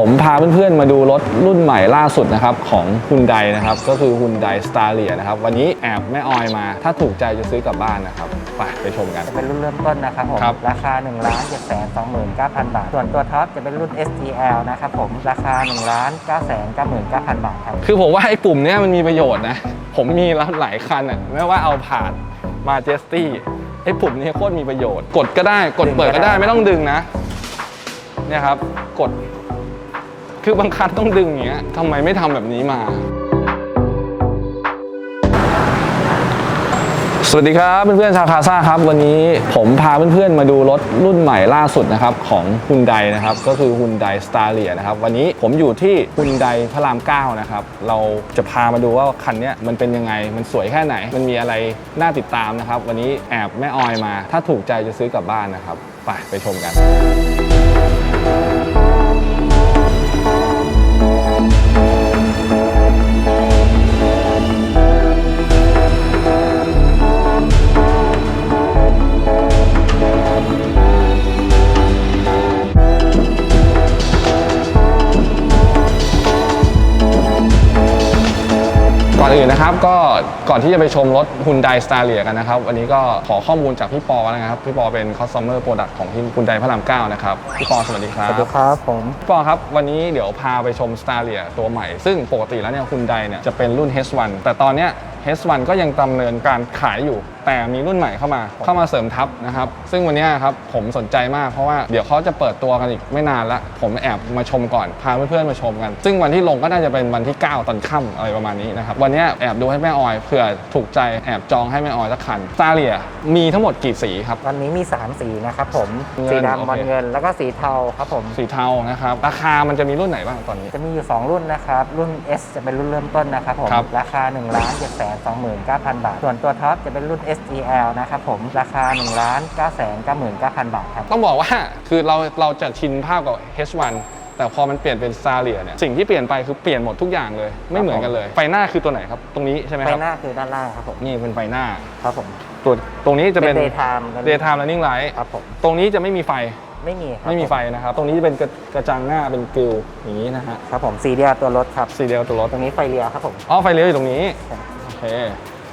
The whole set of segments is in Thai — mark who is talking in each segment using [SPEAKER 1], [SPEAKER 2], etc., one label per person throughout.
[SPEAKER 1] ผมพาเพื่อนๆมาดูรถรุ่นใหม่ล่าสุดนะครับของฮุนไดนะครับ ก็คือฮุนไดสตาร์เลียนะครับ วันนี้แอบแม่ออยมา ถ้าถูกใจจะซื้อกลับบ้านนะครับ ไปไปชมกัน
[SPEAKER 2] จะเป็นรุ่นเริ่มต้นนะครับผม
[SPEAKER 1] ครับ
[SPEAKER 2] ราคา1นึ่งล้านเจ็ดแสนสองหมื่นเก้าพันบาท ส่วนตัวท็อปจะเป็นรุ่น STL นะครับผมราคา1นึ่งล้านเก้าแสนเก้าหมื่นเก้าพันบาทครับ
[SPEAKER 1] คือผมว่าไอ้ปุ่มเนี้ยมันมีประโยชน์นะ ผมมีรับหลายคันอะไม่ว่าเอาผ่านมาเจสตี้ไอ้ปุ่มนี้โคตรมีประโยชน์ กดก็ได้กดเปิดก็ได้ไม่ต้องดึงนะเนี่ยครับ กด คือบางคันต้องดึงอย่างเงี้ยทำไมไม่ทำแบบนี้มา สวัสดีครับเพื่อนๆชาวคาซ่าครับ วันนี้ผมพาเพื่อนๆมาดูรถรุ่นใหม่ล่าสุดนะครับของฮุนไดนะครับก็คือฮุนไดสตาร์เลียนะครับวันนี้ผมอยู่ที่ฮุนไดพระราม9นะครับเราจะพามาดูว่าคันเนี้ยมันเป็นยังไงมันสวยแค่ไหน มันมีอะไรน่าติดตามนะครับ วันนี้แอบแม่ออยมา ถ้าถูกใจจะซื้อกลับบ้านนะครับไปไปชมกัน ก่อนอื่นนะครับก็ก่อนที่จะไปชมรถ Hyundai s t a r l i a กันนะครับ วันนี้ก็ขอข้อมูลจากพี่ปอนะครับ พี่ปอเป็น Customer Product ของที่ Hyundai พระราม9นะครับ พี่ปอสวัสดีครับ
[SPEAKER 2] สวัสดีครับผม
[SPEAKER 1] พี่ปอครับ วันนี้เดี๋ยวพาไปชม s t a r l i a ตัวใหม่ ซึ่งปกติแล้วเนี่ย Hyundai เนี่ยจะเป็นรุ่น H1 แต่ตอนเนี้ย H1 ก็ยังดำเนินการขายอยู่ แต่มีรุ่นใหม่เข้ามา เข้ามาเสริมทัพนะครับ ซึ่งวันเนี้ยครับผมสนใจมากเพราะว่าเดี๋ยวเขาจะเปิดตัวกันอีกไม่นานละ ผมแอบมาชมก่อน พาเพื่อนๆมาชมกัน ซึ่งวันที่ลงก็น่าจะเป็นวันที่ 9 ตอนค่ำอะไรประมาณนี้นะครับ วันเนี้ยแอบดูให้แม่ออยเผื่อถูกใจแอบจองให้แม่ออยสักคันซาเลียมีทั้งหมดกี่สีครับ
[SPEAKER 2] วันนี้มี 3 สีนะครับผม
[SPEAKER 1] เงิน
[SPEAKER 2] สี
[SPEAKER 1] โอ
[SPEAKER 2] ดำ
[SPEAKER 1] เค
[SPEAKER 2] บอลเงิน แล้วก็สีเทาครับผม
[SPEAKER 1] สีเทานะครับ ราคามันจะมีรุ่นไหนบ้างตอนนี้
[SPEAKER 2] จะมีอยู่ 2 รุ่นนะครับ รุ่น S จะเป็นรุ่นเริ่มต้นนะครับผม
[SPEAKER 1] ครับ
[SPEAKER 2] ราคา1นึ่งล้านเจ็ดแสนสองหมื่นเก้าพันบาท ส่วนตัวท็อปจะเป็นรุ่น STL นะครับผมราคา1นึ่งล้านเก้าแสนเก้าหมื่นเก้าพันบาทครับ
[SPEAKER 1] ต้องบอกว่าคือเราเราจะชินภาพกับ H1 แต่พอมันเปลี่ยนเป็นซาเลียเนี่ยสิ่งที่เปลี่ยนไปคือเปลี่ยนหมดทุกอย่างเลย ไม่เหมือนกันเลย ไฟหน้าคือตัวไหนครับ ตรงนี้ใช่ไหม
[SPEAKER 2] ไฟ
[SPEAKER 1] ครับ
[SPEAKER 2] หน้าคือด้านล่างครับผม
[SPEAKER 1] นี่เป็นไฟหน้า
[SPEAKER 2] ครับผม
[SPEAKER 1] ตัวตรงนี้จะเป็น
[SPEAKER 2] เป็น daytime
[SPEAKER 1] daytime running light
[SPEAKER 2] ครับผม
[SPEAKER 1] ตรงนี้จะไม่มีไฟ
[SPEAKER 2] ไม่มีครับ
[SPEAKER 1] ไม่มีไฟนะครับ ตรงนี้จะเป็นกระกระจังหน้าเป็นกริลอย่างนี้นะฮะ
[SPEAKER 2] ครับผมสีเดียวตัวรถครับ
[SPEAKER 1] สีเดียวตัวรถ
[SPEAKER 2] ตรงนี้ไฟเลี้ยวครับผม
[SPEAKER 1] อ๋อไฟเลี้ยวอยู่ตรงนี้
[SPEAKER 2] ครับ
[SPEAKER 1] โอเค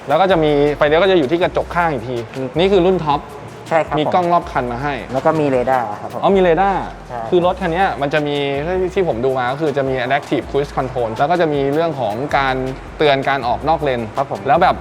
[SPEAKER 1] แล้วก็จะมีไฟเลี้ยวก็จะอยู่ที่กระจกข้างอีกที นี่คือรุ่นท็อป
[SPEAKER 2] ใช่ครับ
[SPEAKER 1] มี
[SPEAKER 2] ผ
[SPEAKER 1] กล้องรอบคันมาให้
[SPEAKER 2] แล้วก็มีเรดาร์ครับผม
[SPEAKER 1] อ๋อมีเรดาร์
[SPEAKER 2] ใช่
[SPEAKER 1] คือรถคันเนี้ยมันจะมีที่ที่ผมดูมาก็คือจะมี adaptive cruise control แล้วก็จะมีเรื่องของการเตือนการออกนอกเลน
[SPEAKER 2] ครับผม
[SPEAKER 1] แล้วแบบ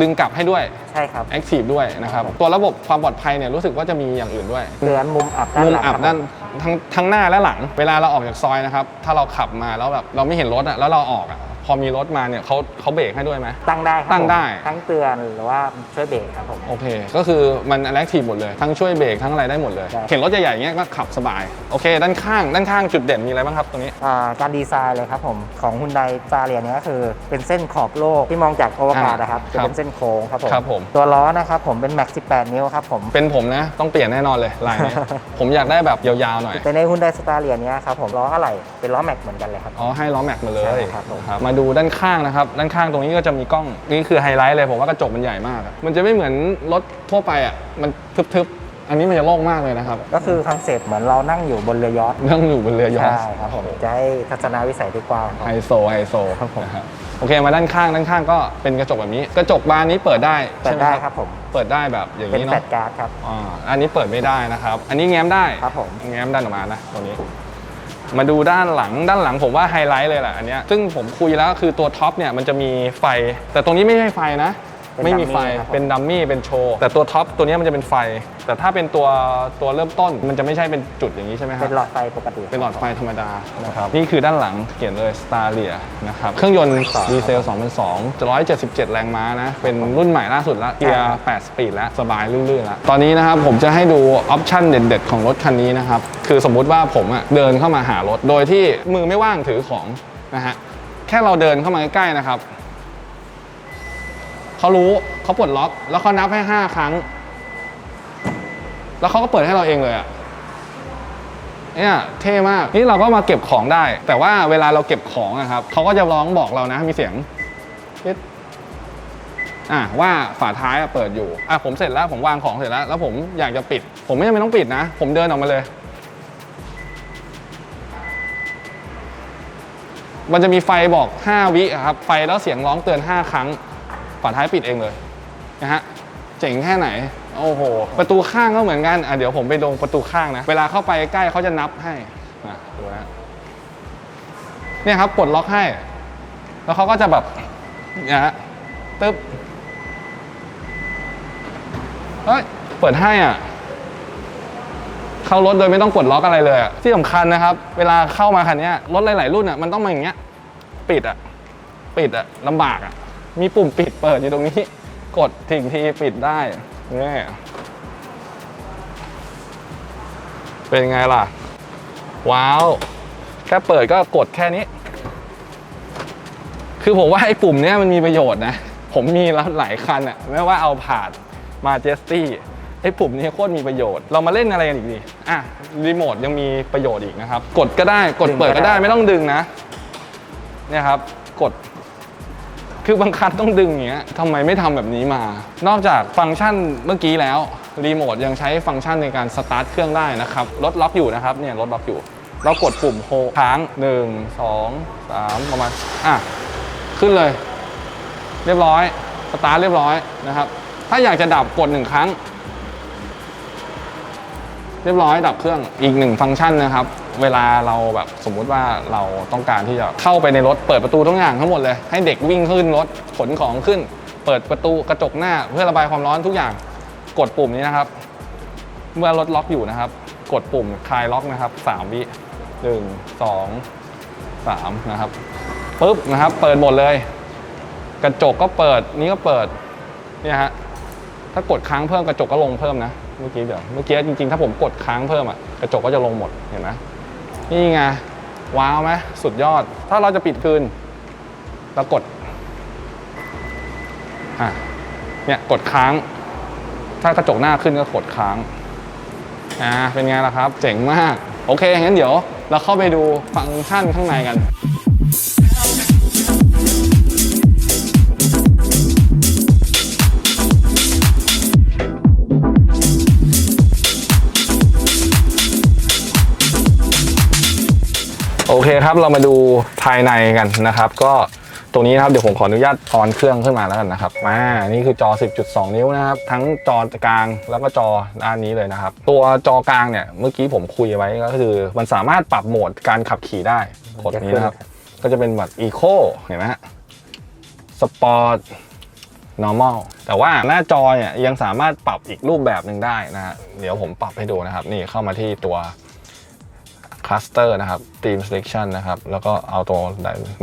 [SPEAKER 1] ดึงกลับให้ด้วย
[SPEAKER 2] ใช่ครับ
[SPEAKER 1] active ด้วยนะครับ ตัวระบบความปลอดภัยเนี่ยรู้สึกว่าจะมีอย่างอื่นด้วย
[SPEAKER 2] เตือนมุมอับด้าน
[SPEAKER 1] มุม
[SPEAKER 2] หลัง
[SPEAKER 1] อับ
[SPEAKER 2] ครับ
[SPEAKER 1] ด้านทั้งทั้งหน้าและหลัง เวลาเราออกจากซอยนะครับ ถ้าเราขับมาแล้วแบบเราไม่เห็นรถอะแล้วเราออกอะ พอมีรถมาเนี่ยเขาเขาเบรกให้ด้วยไหม
[SPEAKER 2] ตั้งได้ครับ
[SPEAKER 1] ตั้งได้
[SPEAKER 2] ผมทั้งเตือนหรือว่าช่วยเบรกครับผม
[SPEAKER 1] โอเค ก็คือมัน active หมดเลย ทั้งช่วยเบรกทั้งอะไรได้หมดเลย
[SPEAKER 2] ใช่
[SPEAKER 1] เห็นรถใหญ่ๆอย่างเงี้ยก็ขับสบาย โอเค ด้านข้างด้านข้างจุดเด่นมีอะไรบ้างครับตรงนี้
[SPEAKER 2] อ่าการดีไซน์เลยครับผมของฮุนไดซาเรียเนี้ยก็คือเป็นเส้นขอบโลกที่มองจากอวกาศ
[SPEAKER 1] อ่า
[SPEAKER 2] นะครับจะ
[SPEAKER 1] ครับ
[SPEAKER 2] เป็นเส้นโค้งครับผม
[SPEAKER 1] ครับผม
[SPEAKER 2] ตัวล้อนะครับผมเป็นแม็ก18 นิ้วครับผม
[SPEAKER 1] เป็นผมนะ ต้องเปลี่ยนแน่นอนเลยลายเนี้ย ผมอยากได้แบบยาวๆหน่อย
[SPEAKER 2] แต่ในฮุนไดสตาเรียเนี้ยครับผมล้ออะไรเป็นล้อแม็กเหมือนกันเลยครับ
[SPEAKER 1] อ๋อให้ล้อแม็กมาเลย
[SPEAKER 2] ใช่ครับผม
[SPEAKER 1] ครับมาดูด้านข้างนะครับ ด้านข้างตรงนี้ก็จะมีกล้อง นี่คือไฮไลท์เลยผมว่ากระจกมันใหญ่มากอะมันจะไม่เหมือนรถทั่วไปอะ มันทึบๆ อันนี้มันจะโล่งมากเลยนะครับ
[SPEAKER 2] ก็คือคอนเซ็ปต์เหมือนเรานั่งอยู่บนเรือยอชต์
[SPEAKER 1] นั่งอยู่บนเรือยอช
[SPEAKER 2] ใช่
[SPEAKER 1] ต์
[SPEAKER 2] ครับผมจะให้ทัศนวิสัยที่กว้างครับ
[SPEAKER 1] ไฮโซไฮโซ
[SPEAKER 2] ครับผม
[SPEAKER 1] นะโอเคมาด้านข้างด้านข้างก็เป็นกระจกแบบนี้ กระจกบานนี้เปิดได้
[SPEAKER 2] เปิด
[SPEAKER 1] ใช่หม
[SPEAKER 2] ได้ครับผม
[SPEAKER 1] เปิดได้แบบอย่าง
[SPEAKER 2] เป็น
[SPEAKER 1] นี้
[SPEAKER 2] แฟล
[SPEAKER 1] เนาะ
[SPEAKER 2] ชการ์ดครับ
[SPEAKER 1] อ่าอันนี้เปิดไม่ได้นะครับ อันนี้แง้มได้
[SPEAKER 2] ครับผม
[SPEAKER 1] แง้มด้านออกมานะตัวนี้ มาดูด้านหลังด้านหลังผมว่าไฮไลท์เลยแหละอันเนี้ยซึ่งผมคุยแล้วคือตัวท็อปเนี่ยมันจะมีไฟ แต่ตรงนี้ไม่ใช่ไฟนะ ไม่มีไฟ
[SPEAKER 2] dummy ครับผม
[SPEAKER 1] เป็นดัมมี่ เป็นโชว์ แต่ตัวท็อปตัวเนี้ยมันจะเป็นไฟ แต่ถ้าเป็นตัวตัวเริ่มต้น มันจะไม่ใช่เป็นจุดอย่างนี้ใช่ไหมครั
[SPEAKER 2] เป็
[SPEAKER 1] บ
[SPEAKER 2] นหลอดไฟปกติ
[SPEAKER 1] เป็นหลอดไฟธรรมดานะครับ นี่คือด้านหลังเขียนเลย s t a r l i a นะครับ เครื่องยนต์ดีเซล 2002 177 แรงม้านะ เป็นรุ่นใหม่ล่าสุดละเกียร์ 8 สปีดแล้ว สบายลื่นๆแล้ว ตอนนี้นะครับ ผมจะให้ดูออปชั่นเด็ดๆ ของรถคันนี้นะครับ คือสมมุติว่าผมอะเดินเข้ามาหารถ โดยที่มือไม่ว่างถือของนะฮะ แค่เราเดินเข้ามาใกล้ๆนะครับ เขารู้เขาปลดล็อก แล้วเขานับให้5ครั้ง แล้วเขาก็เปิดให้เราเองเลยอะเนี่ยเท่มากนี่เราก็มาเก็บของได้ แต่ว่าเวลาเราเก็บของอะครับเขาก็จะร้องบอกเรานะมีเสียงปิ๊ดอะว่าฝาท้ายเปิดอยู่อะผมเสร็จแล้วผมวางของเสร็จแล้ว แล้วผมอยากจะปิด ผมไม่จำเป็นต้องปิดนะ ผมเดินออกมาเลย มันจะมีไฟบอก 5 วิครับไฟแล้วเสียงร้องเตือน 5 ครั้ง ฝาท้ายปิดเองเลยนะฮะเจ๋งแค่ไหน โอ้โห ประตูข้างก็เหมือนกันอะเดี๋ยวผมไปลงประตูข้างนะ เวลาเข้าไปใกล้เขาจะนับให้นะดูนะเนี่ยครับปลดล็อกให้ แล้วเขาก็จะแบบเนี่ยฮะตึ๊บเฮ้ยเปิดให้อะเข้ารถโดยไม่ต้องกดล็อกอะไรเลยอะที่สำคัญนะครับ เวลาเข้ามาคันเนี้ยรถหลาย ๆ รุ่นอะมันต้องมาอย่างเงี้ย ปิดอะ ปิดอะลำบากอะ มีปุ่มปิดเปิดอยู่ตรงนี้ กดทิ้งทีปิดได้นี่เป็นไงล่ะ ว้าว แค่เปิดก็กดแค่นี้ คือผมว่าไอ้ปุ่มเนี้ยมันมีประโยชน์นะ ผมมีแล้วหลายคันอะไม่ว่าเอาผ่านมาเจสตี้ไอ้ปุ่มนี้โคตรมีประโยชน์ เรามาเล่นอะไรกันอีกดีอะรีโมทยังมีประโยชน์อีกนะครับ กดก็ได้กดเปิดก็ได้ไม่ต้องดึงนะ เนี่ยครับ กด คือบางคันต้องดึงอย่างเงี้ยทำไมไม่ทำแบบนี้มา นอกจากฟังก์ชันเมื่อกี้แล้วรีโมทยังใช้ฟังก์ชันในการสตาร์ทเครื่องได้นะครับรถล็อกอยู่นะครับเนี่ยรถล็อกอยู่ เรากดปุ่มโฮค้าง 1 2 3 ประมาณอะขึ้นเลย เรียบร้อยสตาร์ทเรียบร้อยนะครับ ถ้าอยากจะดับกดหนึ่งครั้ง เรียบร้อยดับเครื่องอีกหนึ่งฟังก์ชันนะครับ เวลาเราแบบสมมุติว่าเราต้องการที่จะเข้าไปในรถเปิดประตูทุกอย่างทั้งหมดเลย ให้เด็กวิ่งขึ้นรถขนของขึ้น เปิดประตูกระจกหน้า เพื่อระบายความร้อนทุกอย่างกดปุ่มนี้นะครับ เมื่อรถล็อกอยู่นะครับ กดปุ่มคลายล็อกนะครับ3วิหนึ่งสองสามนะครับปุ๊บนะครับ เปิดหมดเลย กระจกก็เปิดนี้ก็เปิดเนี่ยฮะถ้ากดค้างเพิ่มกระจกก็ลงเพิ่มนะเมื่อกี้เดี๋ยวเมื่อกี้จริงๆ ถ้าผมกดค้างเพิ่มอะกระจกก็จะลงหมดเห็นไหม นี่ไง ว้าวไหมสุดยอด ถ้าเราจะปิดคืนเรากดอะเนี่ยกดค้าง ถ้ากระจกหน้าขึ้นก็กดค้างอ่าเป็นไงล่ะครับ เจ๋งมาก โอเคงั้นเดี๋ยว เราเข้าไปดูฟังก์ชันข้างในกัน โอเคครับเรามาดูภายในกันนะครับ ก็ตรงนี้นะครับเดี๋ยวผมขออนุญาตออนเครื่องขึ้นมาแล้วกันนะครับมานี่คือจอ 10.2 นิ้วนะครับ ทั้งจอกลางแล้วก็จอด้านนี้เลยนะครับ ตัวจอกลางเนี่ยเมื่อกี้ผมคุยไว้ก็คือ มันสามารถปรับโหมดการขับขี่ได้กดนี้นะครับก็จะเป็นแบบ Eco เห็นไหมฮะ Sport normal แต่ว่าหน้าจอเนี่ยยังสามารถปรับอีกรูปแบบหนึ่งได้นะฮะเดี๋ยวผมปรับให้ดูนะครับ นี่เข้ามาที่ตัว cluster นะครับ team selection นะครับ แล้วก็เอาตัว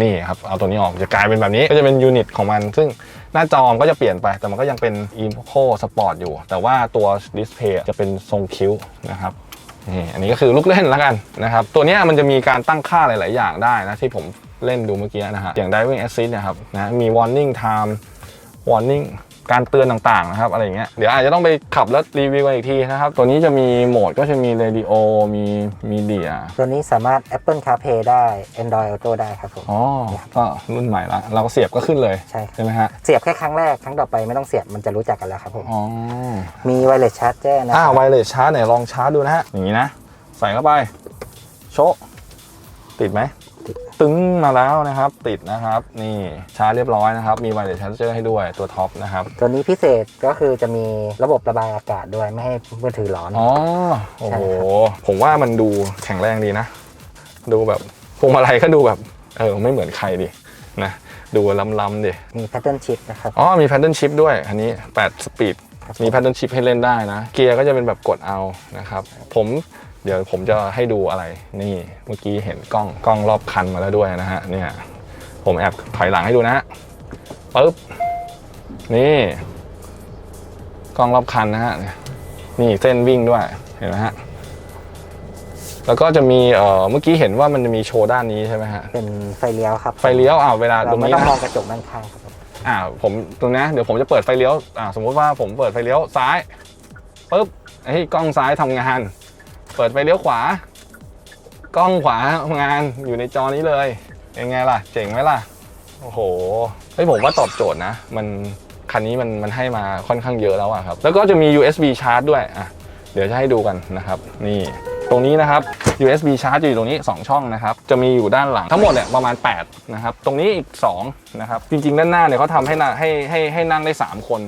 [SPEAKER 1] นี่ครับ เอาตัวนี้ออก จะกลายเป็นแบบนี้ ก็จะเป็นยูนิตของมัน ซึ่งหน้าจอมก็จะเปลี่ยนไป แต่มันก็ยังเป็น Eco Sport อยู่ แต่ว่าตัว display จะเป็นทรงคิ้วนะครับนี่อันนี้ก็คือลูกเล่นแล้วกันนะครับ ตัวนี้มันจะมีการตั้งค่าหลาย ๆ อย่างได้นะ ที่ผมเล่นดูเมื่อกี้นะฮะ อย่าง diving assist นะครับนะ มี warning time warning การเตือนต่างๆนะครับอะไรอย่างเงี้ยเดี๋ยวอาจจะต้องไปขับแล้วรีวิวกันอีกทีนะครับ ตัวนี้จะมีโหมดก็จะมี radio มีมีเดีย
[SPEAKER 2] ตัวนี้สามารถ Apple CarPlay ได้ Android Auto ได้ครับผม
[SPEAKER 1] อ๋อก็รุ่นใหม่ละเราก็เสียบก็ขึ้นเลย
[SPEAKER 2] ใช่ครับ
[SPEAKER 1] ใช่ไหมฮะ
[SPEAKER 2] เสียบแค่ครั้งแรกครั้งต่อไปไม่ต้องเสียบมันจะรู้จักกันแล้วครับผม
[SPEAKER 1] อ๋อ
[SPEAKER 2] มี Wireless Charger นะค
[SPEAKER 1] อ่า
[SPEAKER 2] รับ
[SPEAKER 1] ไวเลสชาร์จไหนลองชาร์จดูนะฮะอย่างนี้นะ ใส่เข้าไปโชะติดไหม ตึงมาแล้วนะครับ ติดนะครับ นี่ชาร์จเรียบร้อยนะครับ มีไวเลสชาร์เจอร์ให้ด้วยตัวท็อปนะครับ
[SPEAKER 2] ตัวนี้พิเศษก็คือจะมีระบบระบายอากาศด้วยไม่ให้มือถือร้อน
[SPEAKER 1] อ๋อโอ้
[SPEAKER 2] ใช่
[SPEAKER 1] โห
[SPEAKER 2] ครับ
[SPEAKER 1] ผมว่ามันดูแข็งแรงดีนะ ดูแบบพวงมาลัยก็ดูแบบ เออ ไม่เหมือนใครดินะดูล้ำๆดิ
[SPEAKER 2] มี Pattern Shift นะครับ
[SPEAKER 1] อ๋อ มี paddle shift ด้วย อันนี้ 8 สปีด
[SPEAKER 2] ครับ
[SPEAKER 1] มี paddle shift ให้เล่นได้นะ เกียร์ก็จะเป็นแบบกดเอานะครับ ผม เดี๋ยวผมจะให้ดูอะไร นี่เมื่อกี้เห็นกล้องกล้องรอบคันมาแล้วด้วยนะฮะ เนี่ย ผมแอบถอยหลังให้ดูนะฮะปึ๊บ นี่ กล้องรอบคันนะฮะ นี่เส้นวิ่งด้วย เห็นไหมฮะ แล้วก็จะมีเอ่อเมื่อกี้เห็นว่ามันจะมีโชว์ด้านนี้ใช่ไหมฮะ
[SPEAKER 2] เป็นไฟเลี้ยวครับ
[SPEAKER 1] ไฟเลี้ยวอ่าเวลาต
[SPEAKER 2] เรา
[SPEAKER 1] รง
[SPEAKER 2] ไม่
[SPEAKER 1] นี้
[SPEAKER 2] ต้อง
[SPEAKER 1] นะ
[SPEAKER 2] มองกระจกด้านข้างครับผม
[SPEAKER 1] อ่าผมตรงนี้เดี๋ยวผมจะเปิดไฟเลี้ยวอ่าสมมุติว่าผมเปิดไฟเลี้ยวซ้ายปุ๊บไอ้ยกล้องซ้ายทำงาน เปิดไฟเลี้ยวขวา กล้องขวาทำงานอยู่ในจอนี้เลยเป็นไงล่ะ เจ๋งไหมล่ะ โอ้โหเฮ้ยผมว่าตอบโจทย์นะ มันคันนี้มันมันให้มาค่อนข้างเยอะแล้วอะครับ แล้วก็จะมี USB ชาร์จด้วยอะเดี๋ยวจะให้ดูกันนะครับ นี่ตรงนี้นะครับ USB ชาร์จอยู่ตรงนี้ 2 ช่องนะครับ จะมีอยู่ด้านหลังทั้งหมดเนี่ยประมาณ 8 นะครับ ตรงนี้อีก 2 นะครับ จริงๆ ด้านหน้าเนี่ยเขาทำให้นั่งให้ให้ให้นั่งได้ 3 คน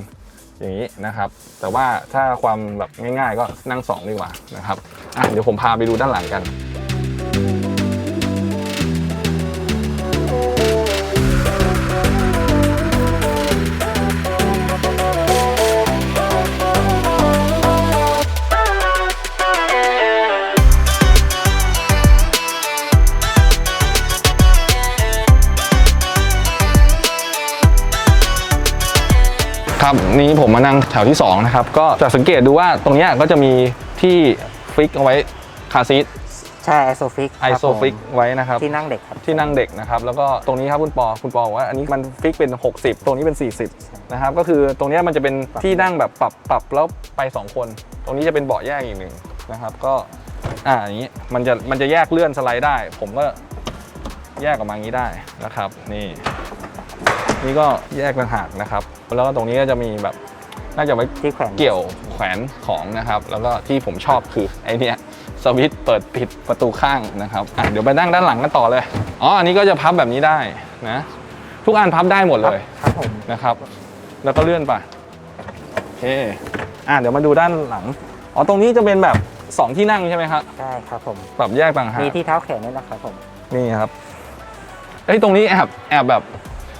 [SPEAKER 1] อย่างนี้นะครับ แต่ว่าถ้าความแบบง่าย ๆ ก็นั่ง 2 ดีกว่านะครับอะเดี๋ยวผมพาไปดูด้านหลังกัน นี้ผมมานั่งแถวที่2นะครับก็จะสังเกตดูว่าตรงเนี้ยก็จะมีที่ฟิกเอาไว้คาร์ซีท
[SPEAKER 2] ใช่ไอโซฟิก
[SPEAKER 1] ไอโซฟิกไว้นะครับ
[SPEAKER 2] ที่นั่งเด็กครับ
[SPEAKER 1] ที่นั่งเด็กนะครับแล้วก็ตรงนี้ครับคุณปอคุณปอบอกว่าอันนี้มันฟิกเป็น 60 ตรงนี้เป็น 40นะครับก็คือตรงเนี้ยมันจะเป็นที่นั่งแบบปรับปรับแล้วไป 2 คน ตรงนี้จะเป็นเบาะแยกอีกหนึ่งนะครับก็อ่าอย่างนี้มันจะมันจะแยกเลื่อนสไลด์ได้ ผมก็แยกออกมาอย่างนี้ได้นะครับ นี่ นี่ก็แยกต่างหากนะครับ แล้วก็ตรงนี้ก็จะมีแบบน่าจะไว้
[SPEAKER 2] ที่แขวน
[SPEAKER 1] เกี่ยวแขวนของนะครับ แล้วก็ที่ผมชอบคือไอเนี้ยสวิตช์เปิดปิดประตูข้างนะครับอะเดี๋ยวไปนั่งด้านหลังกันต่อเลยอ๋ออันนี้ก็จะพับแบบนี้ได้นะทุกอันพับได้หมดเลย
[SPEAKER 2] ครับผม
[SPEAKER 1] นะครับ แล้วก็เลื่อนไปโอเคอะเดี๋ยวมาดูด้านหลังอ๋อตรงนี้จะเป็นแบบ 2 ที่นั่งใช่ไหมครับ
[SPEAKER 2] ใช่ครับผม
[SPEAKER 1] ปรับแยกต่างหาก
[SPEAKER 2] มีที่เท้าแขนด้วยนะครับผม
[SPEAKER 1] นี่ครับเอ้ยตรงนี้แอบแอบแบบ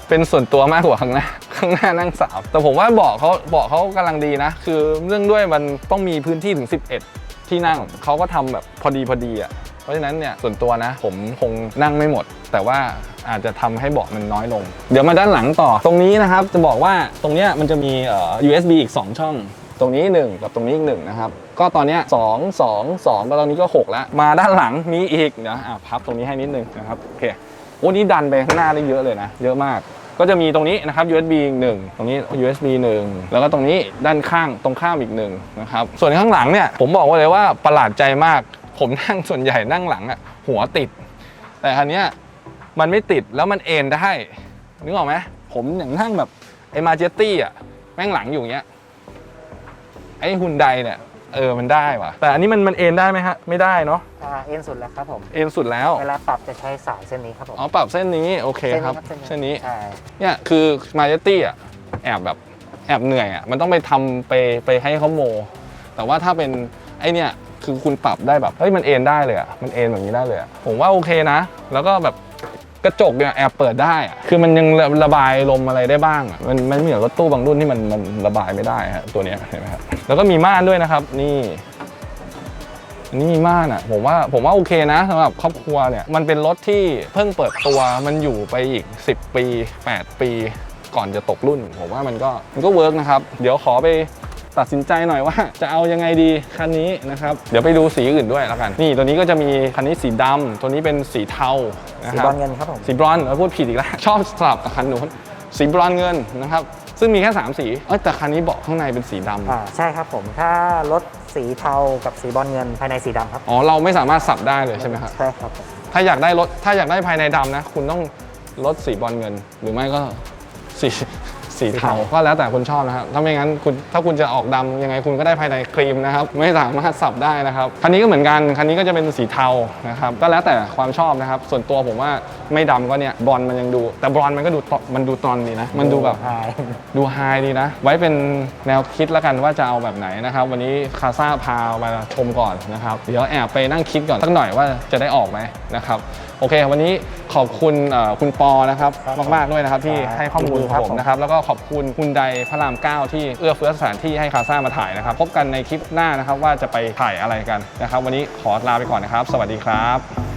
[SPEAKER 1] เป็นส่วนตัวมากกว่าข้างหน้า ข้างหน้านั่งสามแต่ผมว่าเบาะเขาเบาะเขากำลังดีนะ คือเรื่องด้วยมันต้องมีพื้นที่ถึง 11 ที่นั่งเขาก็ทำแบบพอดีพอดีอะเพราะฉะนั้นเนี่ยส่วนตัวนะ ผมคงนั่งไม่หมด แต่ว่าอาจจะทำให้เบาะมันน้อยลง เดี๋ยวมาด้านหลังต่อตรงนี้นะครับ จะบอกว่าตรงเนี้ยมันจะมีเอ่อ USB อีก 2 ช่องตรงนี้ 1 กับตรงนี้อีกหนึ่งนะครับ ก็ตอนเนี้ย2 2 2ก็ตอนนี้ก็ 6 แล้ว มาด้านหลังมีอีกเดี๋ยวอะพับตรงนี้ให้นิดนึงนะครับ โอเค โอ้นี่ดันไปข้างหน้าได้เยอะเลยนะ เยอะมาก ก็จะมีตรงนี้นะครับ USB อีกหนึ่งตรงนี้ USB หนึ่งแล้วก็ตรงนี้ด้านข้างตรงข้ามอีกหนึ่งนะครับส่วนข้างหลังเนี่ยผมบอกไว้เลยว่าประหลาดใจมาก ผมนั่งส่วนใหญ่นั่งหลังอะหัวติด แต่คันเนี้ยมันไม่ติดแล้วมันเอนได้นึกออกไหมผมอย่างนั่งแบบไอ้มาเจตตี้อะแม่งหลังอยู่เงี้ยไอ้ฮุนไดเนี่ย เออมันได้ว่ะ แต่อันนี้มันมันเอนได้ไหมฮะ ไม่ได้เนาะ
[SPEAKER 2] อ่าเอ็นสุดแล้วครับผม
[SPEAKER 1] เอนสุดแล้ว
[SPEAKER 2] เวลาปรับจะใช้สายเส้นนี้ครับผม
[SPEAKER 1] อ๋อปรับเส้นนี้โอเคครับเส้นนี้
[SPEAKER 2] ใช่
[SPEAKER 1] เนี่ยคือมาเจตตี้อะแอบแบบแอบเหนื่อยอะมันต้องไปทำไปไปให้เขาโม แต่ว่าถ้าเป็นไอเนี่ยคือคุณปรับได้แบบเฮ้ยมันเอนได้เลยอะมันเอนแบบนี้ได้เลยอะผมว่าโอเคนะ แล้วก็แบบกระจกเนี่ยแอบเปิดได้อะคือมันยังระระบายลมอะไรได้บ้างอะมันมันไม่เหมือนรถตู้บางรุ่นที่มันมันระบายไม่ได้ฮะตัวเนี้ยเห็นไหมครับ แล้วก็มีม่านด้วยนะครับ นี่อันนี้มีม่านอะผมว่าผมว่าโอเคนะสำหรับครอบครัวเนี่ยมันเป็นรถที่เพิ่งเปิดตัวมันอยู่ไปอีก 10 ปี 8 ปี ก่อนจะตกรุ่น ผมว่ามันก็มันก็เวิร์กนะครับ เดี๋ยวขอไปตัดสินใจหน่อยว่าจะเอายังไงดีคันนี้นะครับ เดี๋ยวไปดูสีอื่นด้วยแล้วกัน นี่ตัวนี้ก็จะมีคันนี้สีดำตัวนี้เป็นสีเทานะ
[SPEAKER 2] สี
[SPEAKER 1] ครับ
[SPEAKER 2] บอลเงินครับผม
[SPEAKER 1] สีบรอนซ์เออพูดผิดอีกแล้วชอบสลับกับคันนู้นสีบรอนซ์เงินนะครับ ซึ่งมีแค่ 3 สีเอ้ยแต่คันนี้เบาะข้างในเป็นสีดำ
[SPEAKER 2] อ่าใช่ครับผมถ้ารถสีเทากับสีบอลเงินภายในสีดำครับ
[SPEAKER 1] อ๋อเราไม่สามารถสับได้เลยใช่ไหมครับ
[SPEAKER 2] ใช่ครับผม
[SPEAKER 1] ถ้าอยากได้รถถ้าอยากได้ภายในดำนะ คุณต้องลดสีบอลเงิน หรือไม่ก็สี สีเทาก็แล้วแต่คุณชอบนะครับถ้าไม่งั้นคุณถ้าคุณจะออกดำยังไงคุณก็ได้ภายในครีมนะครับไม่สามารถสับได้นะครับคันนี้ก็เหมือนกันคันนี้ก็จะเป็นสีเทานะครับก็แล้วแต่ความชอบนะครับ ส่วนตัวผมว่าไม่ดำก็เนี่ยบอลมันยังดู แต่บอลมันก็ดูตมันดูตอนดีนะมันดูแบบ
[SPEAKER 2] ไฮ
[SPEAKER 1] ดูไฮดีนะ ไว้เป็นแนวคิดแล้วกันว่าจะเอาแบบไหนนะครับ วันนี้คาซาพามาชมก่อนนะครับเดี๋ยวแอบไปนั่งคิดก่อนสักหน่อยว่าจะได้ออกไหมนะครับ โอเควันนี้ขอบคุณเอ่อคุณปอนะครับมาก ๆ ด้วยนะครับที่ให้ข้อมูลกับผม นะครับแล้วก็ขอบคุณคุณใดพระราม 9 ที่เอื้อเฟื้อสถานที่ให้คาซ่ามาถ่ายนะครับ พบกันในคลิปหน้านะครับว่าจะไปถ่ายอะไรกันนะครับ วันนี้ขอลาไปก่อนนะครับ สวัสดีครับ